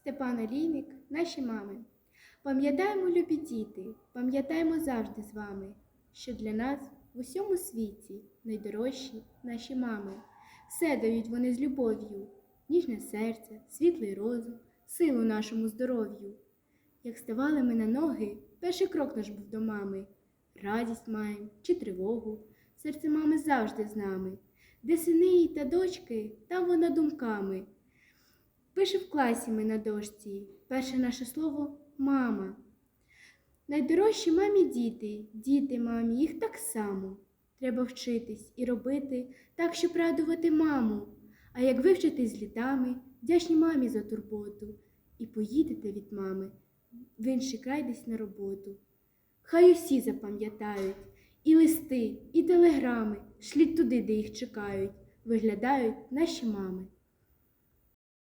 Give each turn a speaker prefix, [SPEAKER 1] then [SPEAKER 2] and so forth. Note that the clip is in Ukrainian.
[SPEAKER 1] Степан Олійник, наші мами. Пам'ятаємо, любі діти, пам'ятаємо завжди з вами, що для нас в усьому світі найдорожчі наші мами. Все дають вони з любов'ю, ніжне серце, світлий розум, силу нашому здоров'ю. Як ставали ми на ноги, перший крок наш був до мами. Радість маєм чи тривогу, серце мами завжди з нами. Де сини та дочки, там вона думками. Пише в класі ми на дошці, перше наше слово мама. Найдорожчі мамі діти, діти мамі, їх так само. Треба вчитись і робити так, щоб радувати маму. А як вивчитись з літами, вдячні мамі за турботу, і поїдете від мами в інший край десь на роботу. Хай усі запам'ятають і листи, і телеграми, шліть туди, де їх чекають, виглядають наші мами.